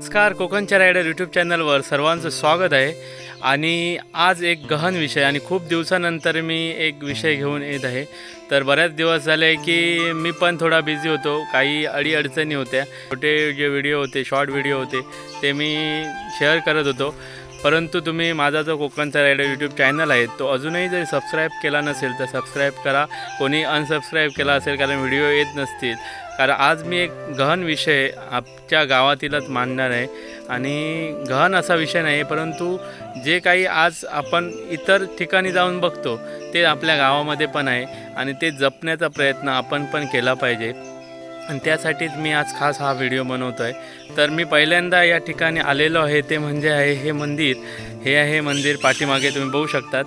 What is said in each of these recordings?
नमस्कार कोकणच्या rider YouTube चॅनलवर सर्वांचं स्वागत आहे. आणि आज एक गहन विषय आणि खूप दिवसानंतर मी एक विषय घेऊन येत आहे. तर बऱ्याच दिवस झाले की मी पण थोडा बिझी होतो. काही अडीअडचणी होत्या. छोटे जे व्हिडिओ होते शॉर्ट व्हिडिओ होते ते मी शेअर करत होतो. परंतु तुम्ही माझा जो कोकणचा रायडर यूट्यूब चॅनल आहे तो अजूनही जर सबस्क्राईब केला नसेल तर सबस्क्राईब करा. कोणी अनसबस्क्राईब केला असेल कारण व्हिडिओ येत नसतील कारण आज मी एक गहन विषय आमच्या गावातीलच मांडणार आहे. आणि गहन असा विषय नाही परंतु जे काही आज आपण इतर ठिकाणी जाऊन बघतो ते आपल्या गावामध्ये पण आहे आणि ते जपण्याचा प्रयत्न आपण पण केला पाहिजे. आणि त्यासाठीच मी आज खास हा व्हिडिओ बनवतो आहे तर मी पहिल्यांदा या ठिकाणी आलेलो आहे ते म्हणजे आहे हे मंदिर. हे आहे मंदिर पाठीमागे तुम्ही बघू शकतात.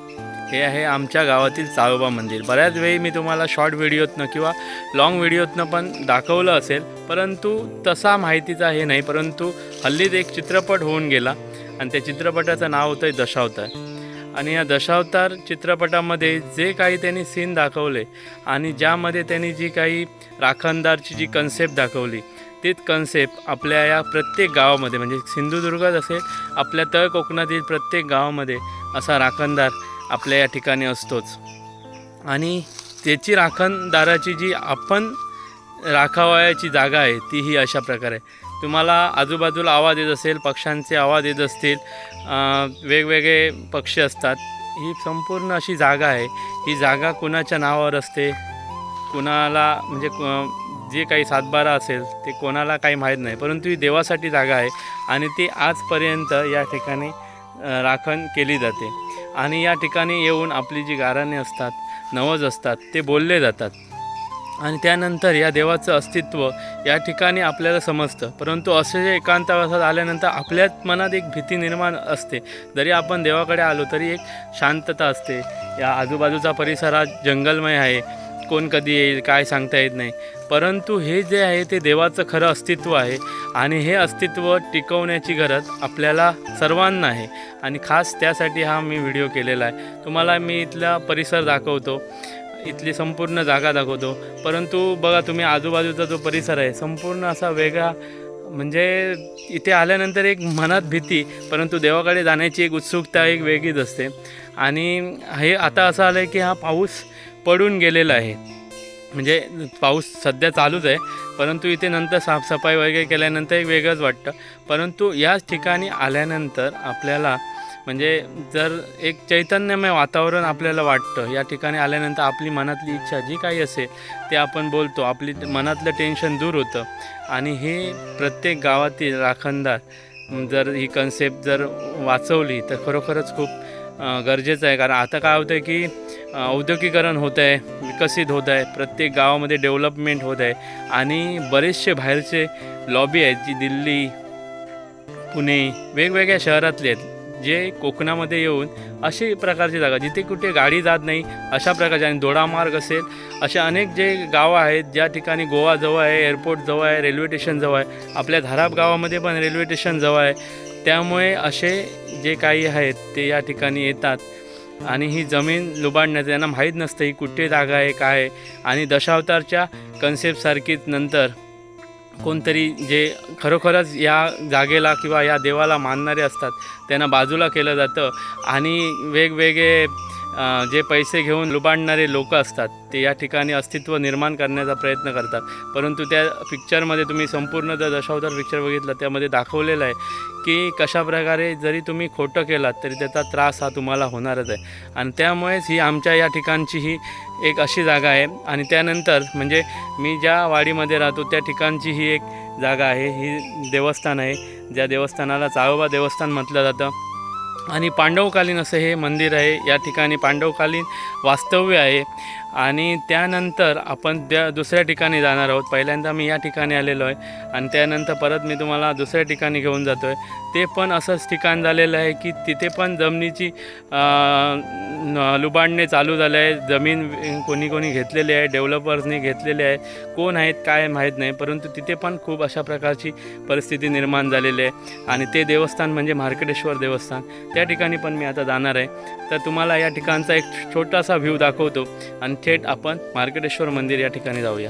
हे आहे आमच्या गावातील चाळोबा मंदिर. बऱ्याच वेळी मी तुम्हाला शॉर्ट व्हिडिओतनं किंवा लॉंग व्हिडिओतनं पण दाखवलं असेल परंतु तसा माहितीचा हे नाही परंतु हल्लीच एक चित्रपट होऊन गेला आणि त्या चित्रपटाचं नाव होतं आहे दशावतार. आणि या दशावतार चित्रपटामध्ये जे काही त्यांनी सीन दाखवले आणि ज्यामध्ये त्यांनी जी काही राखणदारची जी कन्सेप्ट दाखवली तीच कन्सेप्ट आपल्या या प्रत्येक गावामध्ये म्हणजे सिंधुदुर्गात असेल आपल्या तळ कोकणातील प्रत्येक गावामध्ये असा राखणदार आपल्या या ठिकाणी असतोच. आणि त्याची राखणदाराची जी आपण राखावयाची जागा आहे ती ही अशा प्रकारे. तुम्हाला आजूबाजूला आवाज येत असेल पक्ष्यांचे आवाज येत असतील वेगवेगळे पक्षी असतात. ही संपूर्ण अशी जागा आहे. ही जागा कुणाच्या नावावर असते? कुणाला म्हणजे जे काही सातबारा असेल ते कोणाला काही माहीत नाही. परंतु ही देवासाठी जागा आहे आणि ती आजपर्यंत या ठिकाणी राखण केली जाते. आणि या ठिकाणी येऊन आपली जी गाराणे असतात नवज असतात ते बोलले जातात. आणि त्यानंतर या देवाचं अस्तित्व या ठिकाणी आपल्याला समजतं. परंतु असे जे एकांतावासात आल्यानंतर आपल्याच मनात एक भीती निर्माण असते. जरी आपण देवाकडे आलो तरी एक शांतता असते. या आजूबाजूचा परिसर हा जंगलमय आहे. कोण कधी येईल काय सांगता येत नाही. परंतु हे जे आहे ते देवाचं खरं अस्तित्व आहे आणि हे अस्तित्व टिकवण्याची गरज आपल्याला सर्वांना आहे. आणि खास त्यासाठी हा मी व्हिडिओ केलेला आहे. तुम्हाला मी इथला परिसर दाखवतो. इथली संपूर्ण जागा दाखवतो. परंतु बघा तुम्ही आजूबाजूचा जो परिसर आहे संपूर्ण असा वेगळा म्हणजे इथे आल्यानंतर एक मनात भीती परंतु देवाकडे जाण्याची एक उत्सुकता एक वेगळीच असते. आणि हे आता असं आलं आहे की हा पाऊस पडून गेलेला आहे. म्हणजे पाऊस सध्या चालूच आहे परंतु इथे नंतर साफसफाई वगैरे केल्यानंतर एक वेगळंच वाटतं. परंतु याच ठिकाणी आल्यानंतर आपल्याला म्हणजे जर एक चैतन्यमय वातावरण आपल्याला वाटतं या ठिकाणी आल्यानंतर आपली मनातली इच्छा जी काही असेल ते आपण बोलतो. आपली मनातलं टेन्शन दूर होतं. आणि हे प्रत्येक गावातील राखणदार जर ही कन्सेप्ट जर वाचवली तर खरोखरच खूप गरजेचं आहे. कारण आता काय होतं आहे की औद्योगिकरण होत आहे विकसित होत आहे प्रत्येक गावामध्ये डेव्हलपमेंट होत आहे आणि बरेचसे बाहेरचे लॉबी आहेत जी दिल्ली पुणे वेगवेगळ्या शहरातले आहेत जे कोकणामध्ये येऊन अशी प्रकारची जागा जिथे कुठे गाडी जात नाही अशा प्रकारचे आणि दोडामार्ग असेल असे अनेक जे गावं आहेत ज्या ठिकाणी गोवा जवळ आहे एअरपोर्ट जवळ आहे रेल्वे स्टेशन जवळ आहे आपल्या धाराप गावामध्ये पण रेल्वे स्टेशन जवळ आहे त्यामुळे असे जे काही आहेत ते या ठिकाणी येतात. आणि ही जमीन लुबाडण्याचं त्यांना माहीत नसतं ही कुठे जागा आहे काय आहे. आणि दशावतारच्या कन्सेप्टसारखीच नंतर कोणतरी जे खरोखरच या जागेला किंवा या देवाला मानणारे असतात त्यांना बाजूला केलं जातं. आणि वेगवेगळे जे पैसे घेऊन लुबाडणारे लोक असतात ते या ठिकाणी अस्तित्व निर्माण करण्याचा प्रयत्न करतात. परंतु त्या पिक्चरमध्ये तुम्ही संपूर्ण जर दशावतार पिक्चर बघितलं त्यामध्ये दाखवलेलं आहे की कशाप्रकारे जरी तुम्ही खोटं केलात तरी त्याचा त्रास हा तुम्हाला होणारच आहे. आणि त्यामुळेच ही आमच्या या ठिकाणची ही एक अशी जागा आहे. आणि त्यानंतर म्हणजे मी ज्या वाडीमध्ये राहतो त्या ठिकाणची ही एक जागा आहे. ही देवस्थान आहे. ज्या देवस्थानाला चाळोबा देवस्थान म्हटलं जातं. आणि पांडवकालीन असं हे मंदिर आहे. या ठिकाणी पांडवकालीन वास्तव्य आहे. आणि त्यानंतर आपण त्या दुसऱ्या ठिकाणी जाणार आहोत. पहिल्यांदा मी या ठिकाणी आलेलो आहे आणि त्यानंतर परत मी तुम्हाला दुसऱ्या ठिकाणी घेऊन जातो आहे ते पण असंच ठिकाण झालेलं आहे की तिथे पण जमिनीची लुबाडणे चालू झाले आहे जमीन कोणी कोणी घेतलेली आहे डेव्हलपर्सनी घेतलेले आहे. कोण आहेत काय माहीत नाही. परंतु तिथे पण खूप अशा प्रकारची परिस्थिती निर्माण झालेली आहे. आणि ते देवस्थान म्हणजे मार्कटेश्वर देवस्थान. त्या ठिकाणी पण मी आता जाणार आहे. तर तुम्हाला या ठिकाणचा एक छोटासा व्ह्यू दाखवतो. आणि थेट आपण मार्केटेश्वर मंदिर या ठिकाणी जाऊया.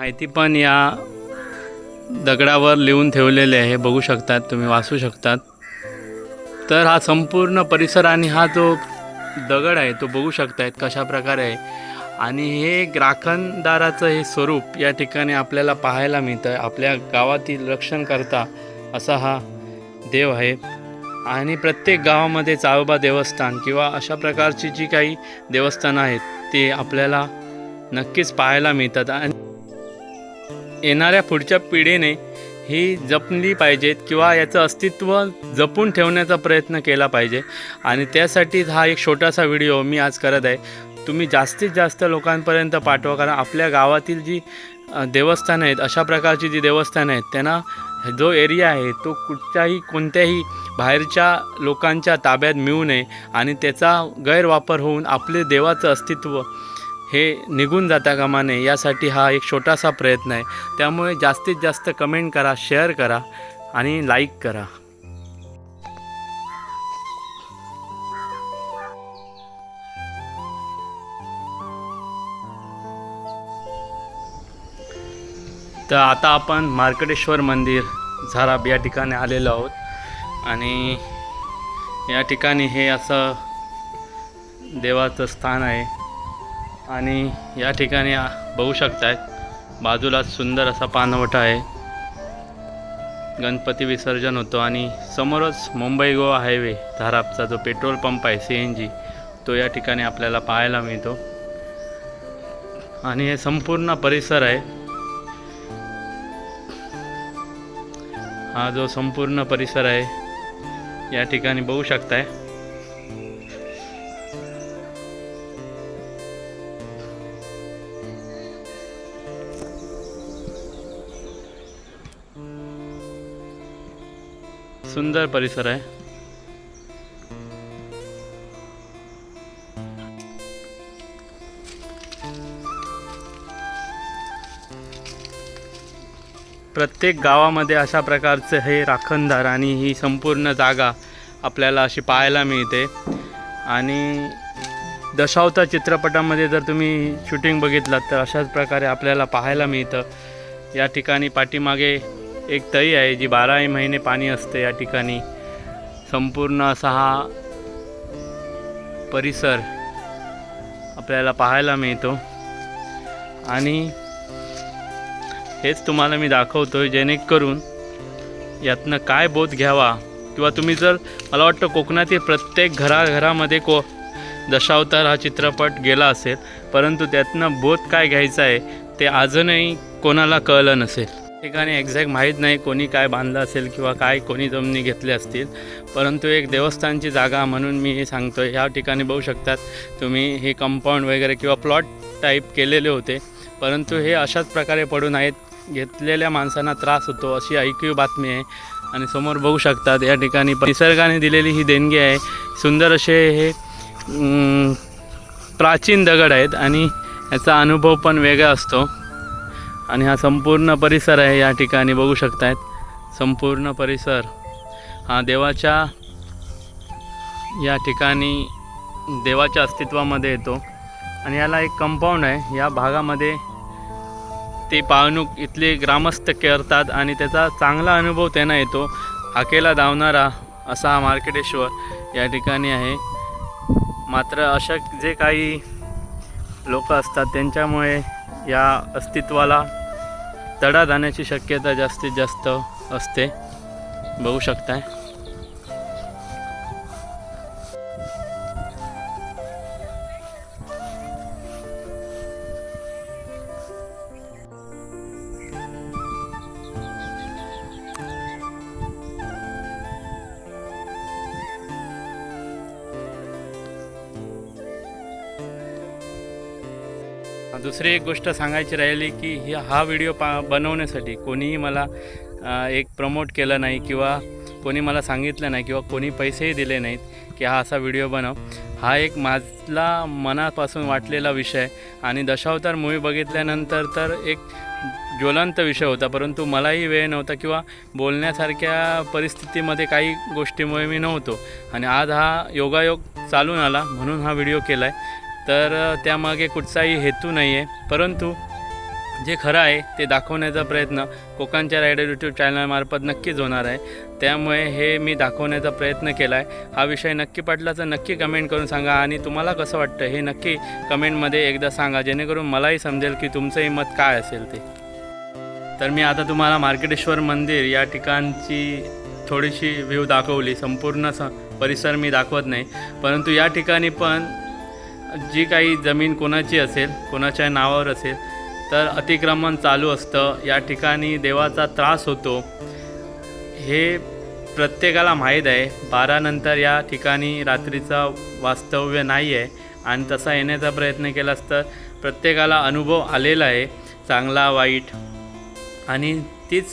माहिती पण या दगडावर लिहून ठेवलेले आहे बघू शकतात तुम्ही वाचू शकतात. तर हा संपूर्ण परिसर आणि हा जो दगड आहे तो बघू शकतायत कशा प्रकारे आहे. आणि हे ग्राखणदाराचं राखणदाराचं हे स्वरूप या ठिकाणी आपल्याला पाहायला मिळतं आपल्या गावातील रक्षण करता असा हा देव आहे. आणि प्रत्येक गावामध्ये चाळोबा देवस्थान किंवा अशा प्रकारची जी काही देवस्थानं आहेत ते आपल्याला नक्कीच पाहायला मिळतात. आणि येणाऱ्या पुढच्या पिढीने ही जपली पाहिजेत किंवा याचं अस्तित्व जपून ठेवण्याचा प्रयत्न केला पाहिजे. आणि त्यासाठीच हा एक छोटासा व्हिडिओ मी आज करत आहे. तुम्ही जास्तीत जास्त लोकांपर्यंत पाठवा कारण आपल्या गावातील जी देवस्थानं आहेत अशा प्रकारची जी देवस्थानं आहेत त्यांना जो एरिया आहे तो कुठच्याही कोणत्याही बाहेरच्या लोकांच्या ताब्यात मिळू नये. आणि त्याचा गैरवापर होऊन आपले देवाचं अस्तित्व हे निघून जाता कामा नये यासाठी हा एक छोटासा प्रयत्न आहे. त्यामुळे जास्तीत जास्त कमेंट करा शेअर करा आणि लाईक करा. तर आता आपण मार्कटेश्वर मंदिर झाराब या ठिकाणी आलेलो आहोत. आणि या ठिकाणी हे असं देवाचं स्थान आहे. आणि या ठिकाणी बघू शकतायत बाजूला सुंदर असा पानवटा आहे. गणपती विसर्जन होतो आणि समोरच मुंबई गोवा हायवे धारापचा जो पेट्रोल पंप आहे सी एन जी तो या ठिकाणी आपल्याला पाहायला मिळतो. आणि हे संपूर्ण परिसर आहे. हा जो संपूर्ण परिसर आहे या ठिकाणी बघू शकताय. सुंदर परिसर आहे. प्रत्येक गावामध्ये अशा प्रकारचं हे राखणदार आणि ही संपूर्ण जागा आपल्याला अशी पाहायला मिळते. आणि दशावता चित्रपटामध्ये जर तुम्ही शूटिंग बघितलात तर अशाच प्रकारे आपल्याला पाहायला मिळतं. या ठिकाणी पाठीमागे एक तळी आहे जी बाराही महिने पाणी असते या ठिकाणी. संपूर्ण असा हा परिसर आपल्याला पाहायला मिळतो. आणि हेच तुम्हाला मी दाखवतो जेणेकरून यातनं काय बोध घ्यावा. किंवा तुम्ही जर मला वाटतं कोकणातील प्रत्येक घराघरामध्ये को दशावतार हा चित्रपट गेला असेल परंतु त्यातनं बोध काय घ्यायचा आहे ते अजूनही कोणाला कळलं नसेल. ठिकाणी एक्झॅक्ट माहीत नाही कोणी काय बांधलं असेल किंवा काय कोणी जमिनी घेतल्या असतील. परंतु एक देवस्थानची जागा म्हणून मी हे सांगतो ह्या ठिकाणी बघू शकतात तुम्ही हे कंपाऊंड वगैरे किंवा प्लॉट टाईप केलेले होते. परंतु हे अशाच प्रकारे पडून आहेत. घेतलेल्या माणसांना त्रास होतो अशी ऐकीव बातमी आहे. आणि समोर बघू शकतात या ठिकाणी निसर्गाने दिलेली ही देणगी आहे. सुंदर असे हे प्राचीन दगड आहेत आणि याचा अनुभव पण वेगळा असतो. आणि हा संपूर्ण परिसर आहे या ठिकाणी बघू शकतायत. संपूर्ण परिसर हा देवाच्या या ठिकाणी देवाच्या अस्तित्वामध्ये येतो. आणि याला एक कंपाऊंड आहे. या भागामध्ये ती पाळणूक इथले ग्रामस्थ करतात आणि त्याचा चांगला अनुभव त्यांना येतो. हाकेला धावणारा असा हा मार्केटेश्वर या ठिकाणी आहे. मात्र अशा जे काही लोक असतात त्यांच्यामुळे या अस्तित्वाला तडा जाण्याची शक्यता जास्तीत जास्त असते. बघू शकताय. दुसरी एक गोष्ट सांगायची राहिली की ही हा व्हिडिओ पा बनवण्यासाठी कोणीही मला एक प्रमोट केलं नाही किंवा कोणी मला सांगितलं नाही किंवा कोणी पैसेही दिले नाहीत की हा असा व्हिडिओ बनव. हा एक माझला मनापासून वाटलेला विषय आणि दशावतार मूवी बघितल्यानंतर तर एक ज्वलंत विषय होता परंतु मलाही वेळ नव्हता किंवा बोलण्यासारख्या परिस्थितीमध्ये काही गोष्टीमुळे मी नव्हतो. आणि आज हा योगायोग चालून आला म्हणून हा व्हिडिओ केला आहे तर त्यामागे कुठचाही हेतू नाही आहे परंतु जे खरं आहे ते दाखवण्याचा प्रयत्न कोकणच्या रायडर यूट्यूब चॅनलमार्फत नक्कीच होणार आहे. त्यामुळे हे मी दाखवण्याचा प्रयत्न केला आहे हा विषय नक्की पटला तर नक्की कमेंट करून सांगा आणि तुम्हाला कसं वाटतं हे नक्की कमेंटमध्ये एकदा सांगा. जेणेकरून मलाही समजेल की तुमचंही मत काय असेल ते. तर मी आता तुम्हाला मार्केटेश्वर मंदिर या ठिकाणची थोडीशी व्ह्यू दाखवली. संपूर्ण स परिसर मी दाखवत नाही. परंतु या ठिकाणी पण जी काही जमीन कोणाची असेल कोणाच्या नावावर असेल तर अतिक्रमण चालू असतं. या ठिकाणी देवाचा त्रास होतो. हे प्रत्येकाला माहीत आहे. बारानंतर या ठिकाणी रात्रीचं वास्तव्य नाही आहे आणि तसा येण्याचा प्रयत्न केलास तर प्रत्येकाला अनुभव आलेला आहे. चांगला वाईट. आणि तीच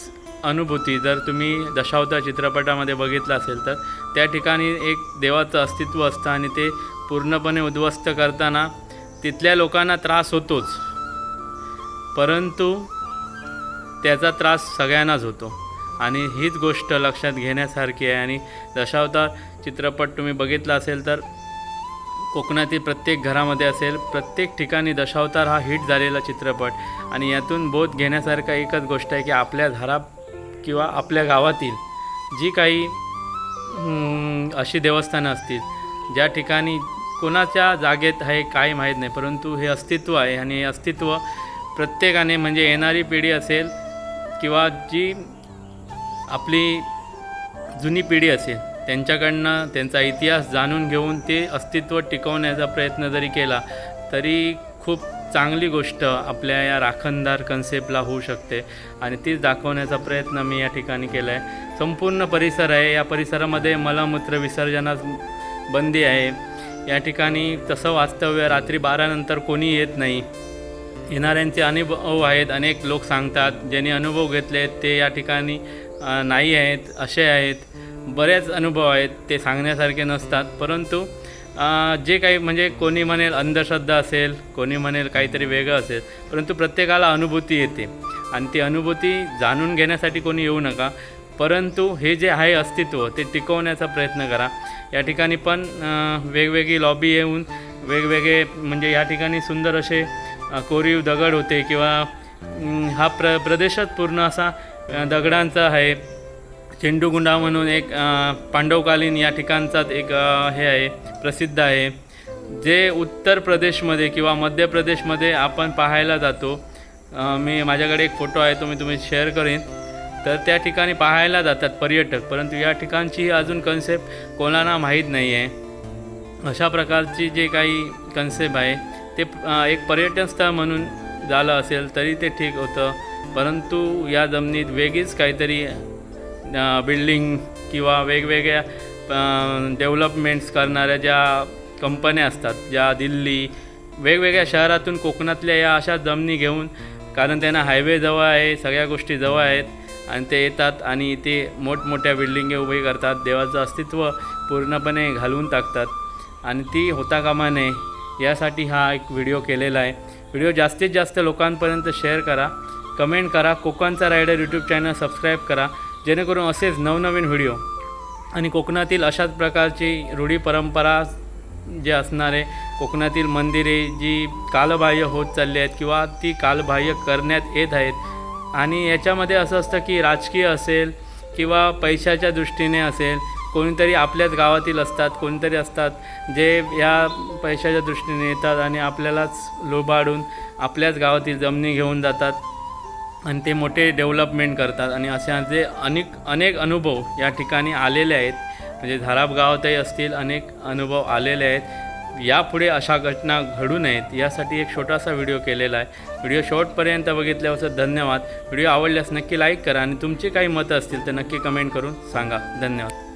अनुभूती जर तुम्ही दशावतार चित्रपटामध्ये बघितलं असेल तर त्या ठिकाणी एक देवाचं अस्तित्व असतं आणि ते पूर्णपणे उद्ध्वस्त करताना तिथल्या लोकांना त्रास होतोच. परंतु त्याचा त्रास सगळ्यांनाच होतो. आणि हीच गोष्ट लक्षात घेण्यासारखी आहे. आणि दशावतार चित्रपट तुम्ही बघितला असेल तर कोकणातील प्रत्येक घरामध्ये असेल प्रत्येक ठिकाणी दशावतार हा हिट झालेला चित्रपट. आणि यातून बोध घेण्यासारखा एकच गोष्ट आहे की आपल्या घरा किंवा आपल्या गावातील जी काही अशी देवस्थानं असतील ज्या ठिकाणी कोणाच्या जागेत आहे काय माहीत नाही परंतु हे अस्तित्व आहे आणि हे अस्तित्व प्रत्येकाने म्हणजे येणारी पिढी असेल किंवा जी आपली जुनी पिढी असेल त्यांच्याकडनं त्यांचा इतिहास जाणून घेऊन ते अस्तित्व टिकवण्याचा प्रयत्न जरी केला तरी खूप चांगली गोष्ट आपल्या या राखणदार कन्सेप्टला होऊ शकते आणि तीच दाखवण्याचा प्रयत्न मी या ठिकाणी केला आहे संपूर्ण परिसर आहे या परिसरामध्ये मलमूत्र विसर्जनास बंदी आहे. या ठिकाणी तसं वास्तव्य रात्री बारानंतर कोणी येत नाही. येणाऱ्यांचे अनुभव आहेत अनेक लोक सांगतात ज्यांनी अनुभव घेतले आहेत ते या ठिकाणी नाही आहेत असे आहेत. बरेच अनुभव आहेत ते सांगण्यासारखे नसतात. परंतु जे काही म्हणजे कोणी म्हणेल अंधश्रद्धा असेल कोणी म्हणेल काहीतरी वेगळं असेल परंतु प्रत्येकाला अनुभूती येते. आणि ती अनुभूती जाणून घेण्यासाठी कोणी येऊ नका. परंतु हे जे आहे अस्तित्व ते टिकवण्याचा प्रयत्न करा. या ठिकाणी पण वेगवेगळी लॉबी येऊन वेगवेगळे म्हणजे या ठिकाणी सुंदर असे कोरीव दगड होते किंवा हा प्र प्रदेशच पूर्ण असा दगडांचा आहे. चेंडूगुंडा म्हणून एक पांडवकालीन या ठिकाणचाच एक हे आहे प्रसिद्ध आहे. जे उत्तर प्रदेशमध्ये किंवा मध्य प्रदेशमध्ये आपण पाहायला जातो मी माझ्याकडे एक फोटो आहे तो मी तुम्ही शेअर करेन. तर त्या ठिकाणी पाहायला जातात पर्यटक परंतु या ठिकाणची ही अजून कन्सेप्ट कोणाला माहीत नाही आहे अशा प्रकारची जे काही कन्सेप्ट आहे ते एक पर्यटन स्थळ म्हणून झालं असेल तरी ते ठीक होतं. परंतु या जमिनीत वेगळीच काहीतरी बिल्डिंग किंवा वेगवेगळ्या डेव्हलपमेंट्स करणाऱ्या ज्या कंपन्या असतात ज्या दिल्ली वेगवेगळ्या शहरातून कोकणातल्या या अशा जमिनी घेऊन कारण त्यांना हायवे जवळ आहे सगळ्या गोष्टी जवळ आहेत आणि ते येतात आणि ते मोठमोठ्या बिल्डिंगे उभे करतात. देवाचं अस्तित्व पूर्णपणे घालवून टाकतात. आणि ती होता कामा नये यासाठी हा एक व्हिडिओ केलेला आहे. व्हिडिओ जास्तीत जास्त लोकांपर्यंत शेअर करा. कमेंट करा. कोकणचा रायडर यूट्यूब चॅनल सबस्क्राईब करा. जेणेकरून असेच नवनवीन व्हिडिओ आणि कोकणातील अशाच प्रकारची रूढी परंपरा जे असणारे कोकणातील मंदिरे जी कालबाह्य होत चालली आहेत किंवा ती कालबाह्य करण्यात येत आहेत आणि याच्यामध्ये असं असतं की राजकीय असेल किंवा पैशाच्या दृष्टीने असेल कोणीतरी आपल्याच गावातील असतात कोणीतरी असतात जे या पैशाच्या दृष्टीने येतात आणि आपल्यालाच लोबाडून आपल्याच गावातील जमिनी घेऊन जातात आणि ते मोठे डेव्हलपमेंट करतात. आणि असे जे अनेक अनेक अनुभव या ठिकाणी आलेले आहेत. म्हणजे धाराप गावातही असतील अनेक अनुभव आलेले आहेत. यापुढे अशा घटना घडू नयेत यासाठी एक छोटासा व्हिडिओ केलेला आहे. व्हिडिओ शॉर्टपर्यंत बघितल्यावर धन्यवाद. व्हिडिओ आवडल्यास नक्की लाईक करा आणि तुमची काही मतं असतील तर नक्की कमेंट करून सांगा. धन्यवाद.